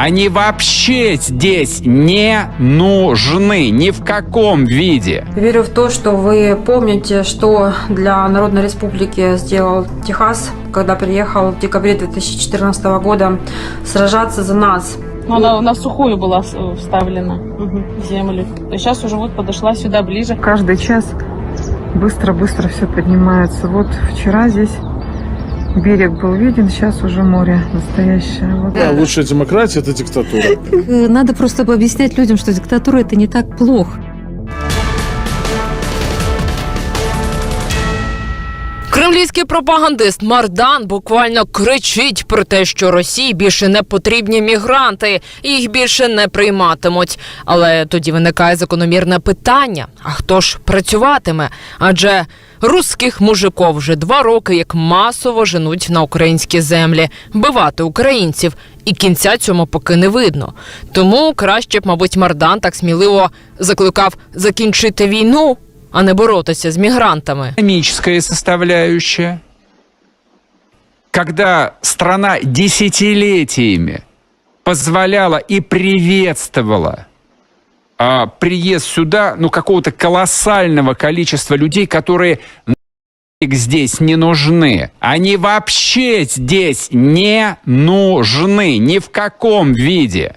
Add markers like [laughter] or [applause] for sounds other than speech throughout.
Они вообще здесь не нужны ни в каком виде. Верю в то, что вы помните, что для Народной Республики сделал Техас, когда приехал в декабре 2014 года сражаться за нас. Ну, Она на сухую была вставлена в землю. Сейчас уже вот подошла сюда ближе. Каждый час быстро-быстро все поднимается. Вот вчера здесь берег был виден, сейчас уже море настоящее. Вот. Да, лучшая демократия – это диктатура. Э, Надо просто объяснять людям, что диктатура это не так плохо. Кремлівський пропагандист Мардан буквально кричить про те, що Росії більше не потрібні мігранти, і їх більше не прийматимуть. Але тоді виникає закономірне питання: а хто ж працюватиме? Адже русських мужиків вже два роки як масово женуть на українські землі, вбивати українців, і кінця цьому поки не видно. Тому краще б, мабуть, Мардан так сміливо закликав закінчити війну, а не боротися з мігрантами. Экономическая составляющая. Когда страна десятилетиями позволяла и приветствовала а, приезд сюда ну, какого-то колоссального количества людей, которые нафиг здесь не нужны. Они вообще здесь не нужны ни в каком виде.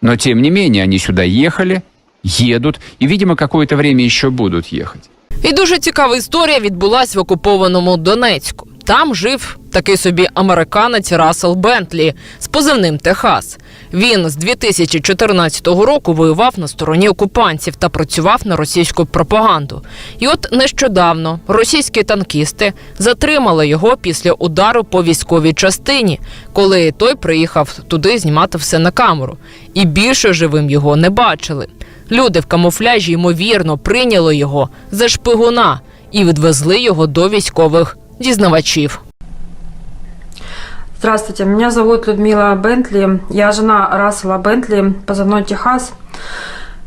Но тем не менее они сюда ехали, едут и, видимо, какое-то время еще будут ехать. І дуже цікава історія відбулась в окупованому Донецьку. Там жив такий собі американець Рассел Бентлі з позивним Техас. Він з 2014 року воював на стороні окупантів та працював на російську пропаганду. І от нещодавно російські танкісти затримали його після удару по військовій частині, коли той приїхав туди знімати все на камеру. І більше живим його не бачили. Люди в камуфляжі ймовірно прийняли його за шпигуна і відвезли його до військових дізнавачів. Здравствуйте, меня зовут Людмила Бентли. Я жена Рассела Бентли, позывной Техас.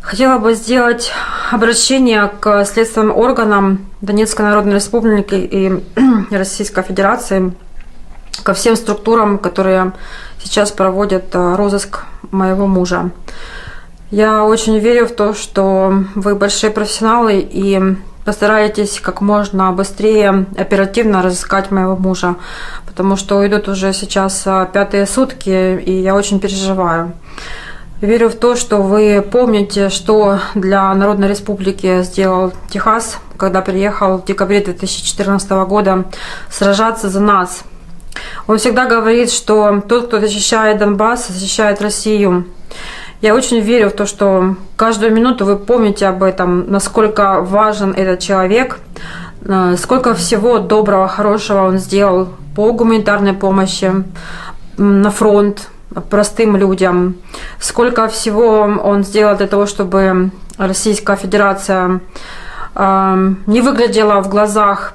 Хотела бы сделать обращение к следственным органам Донецкой Народной Республики и [clears throat] Российской Федерации, ко всем структурам, которые сейчас проводят э, розыск моего мужа. Я очень верю в то, что вы большие профессионалы и постараетесь как можно быстрее, оперативно разыскать моего мужа, потому что идут уже сейчас а, пятые сутки, и я очень переживаю. Верю в то, что вы помните, что для Народной Республики сделал Техас, когда приехал в декабре 2014 года сражаться за нас. Он всегда говорит, что тот, кто защищает Донбасс, защищает Россию. Я очень верю в то, что каждую минуту вы помните об этом, насколько важен этот человек, э, сколько всего доброго, хорошего он сделал по гуманитарной помощи на фронт простым людям, сколько всего он сделал для того, чтобы Российская Федерация э, не выглядела в глазах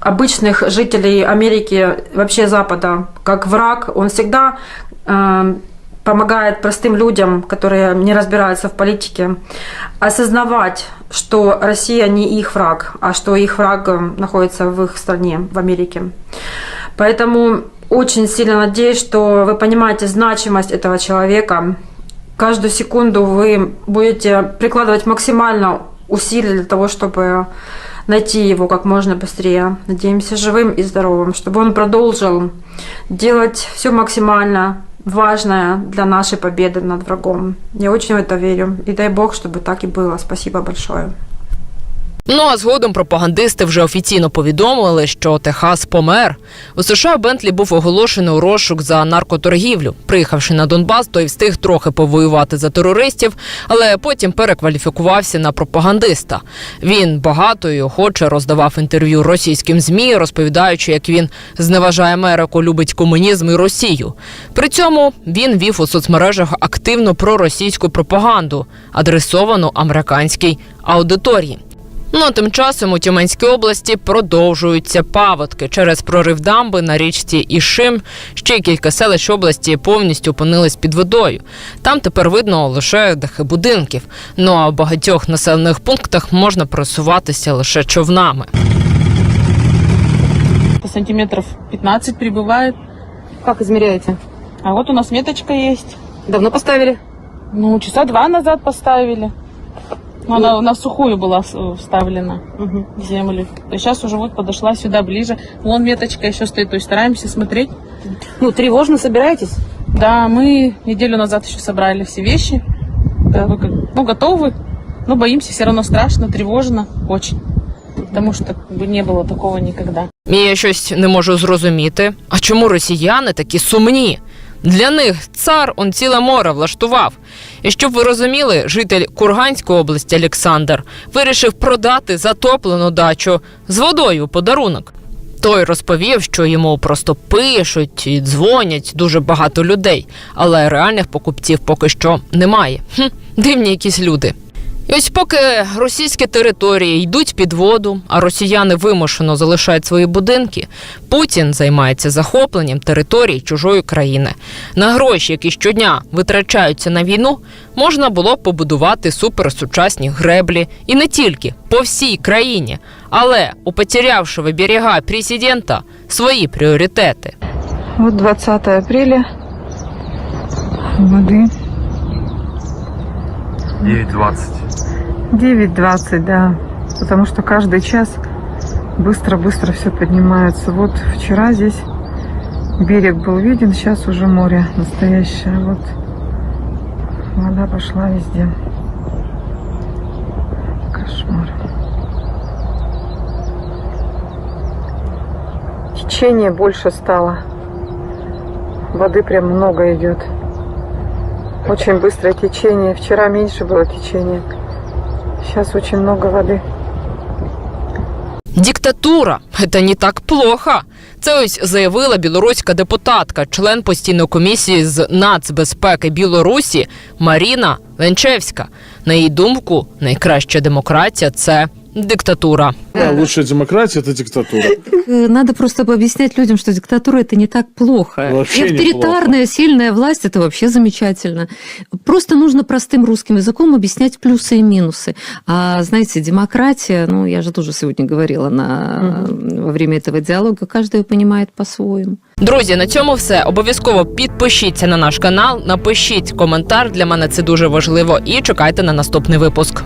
обычных жителей Америки, вообще Запада, как враг. Он всегда э, помогает простым людям, которые не разбираются в политике, осознавать, что Россия не их враг, а что их враг э, находится в их стране, в Америке. Поэтому очень сильно надеюсь, что вы понимаете значимость этого человека. Каждую секунду вы будете прикладывать максимально усилий для того, чтобы найти его как можно быстрее. Надеемся живым и здоровым, чтобы он продолжил делать все максимально важное для нашей победы над врагом. Я очень в это верю. И дай бог, чтобы так и было. Спасибо большое. Ну а згодом пропагандисти вже офіційно повідомили, що Техас помер. У США Бентлі був оголошений у розшук за наркоторгівлю. Приїхавши на Донбас, той встиг трохи повоювати за терористів, але потім перекваліфікувався на пропагандиста. Він багато і охоче роздавав інтерв'ю російським змі, розповідаючи, як він зневажає Америку, любить комунізм і Росію. При цьому він вів у соцмережах активну проросійську пропаганду, адресовану американській аудиторії. Ну а тим часом у Тюменській області продовжуються паводки через прорив дамби на річці Ішим. Ще кілька селищ області повністю опинились під водою. Там тепер видно лише дахи будинків. Ну а в багатьох населених пунктах можна просуватися лише човнами. Сантиметров 15 прибывает. Как измеряете? А вот у нас меточка есть. Давно поставили? Ну, часа два назад поставили. Ну, Она, она в сухую была с- вставлена в землю. То есть сейчас уже вот подошла сюда ближе. Вон меточка еще стоит, то есть стараемся смотреть. Ну, тревожно собираетесь? Да, мы неделю назад еще собрали все вещи. Да, вы как- ну, готовы. Но боимся, все равно страшно, тревожно, очень. Потому что как бы, не было такого никогда. І я щось не можу зрозуміти. А чому росіяни такі сумні? Для них цар он ціле море влаштував. І щоб ви розуміли, житель Курганської області Олександр вирішив продати затоплену дачу з водою подарунок. Той розповів, що йому просто пишуть і дзвонять дуже багато людей, але реальних покупців поки що немає. Хм, дивні якісь люди. І ось поки російські території йдуть під воду, а росіяни вимушено залишають свої будинки, Путін займається захопленням територій чужої країни. На гроші, які щодня витрачаються на війну, можна було б побудувати суперсучасні греблі і не тільки по всій країні, але у потерявшого берега президента свої пріоритети. Вот 20 апреля. Воды 9.20. 9.20, да. Потому что каждый час быстро-быстро все поднимается. Вот вчера здесь берег был виден, сейчас уже море настоящее. Вот вода пошла везде. Кошмар. Течение больше стало. Воды прям много идет. Очень быстрое течение. Вчера меньше было течения. Сейчас очень много воды. Диктатура це не так плохо. Це ось заявила білоруська депутатка, член постійної комісії з нацбезпеки Білорусі Маріна Ленчевська. На її думку, найкраща демократія це диктатура. Да, лучшая демократия это диктатура. Э, Надо просто объяснять людям, что диктатура это не так плохо. Вообще и авторитарная, сильная власть это вообще замечательно. Просто нужно простым русским языком объяснять плюсы и минусы. А знаете, демократия, ну я же тоже сегодня говорила на, во время этого диалога, каждый ее понимает по-своему. Друзі, на цьому все. Обов'язково підпишіться на наш канал, напишіть коментар. Для мене це дуже важливо. І чекайте на наступний випуск.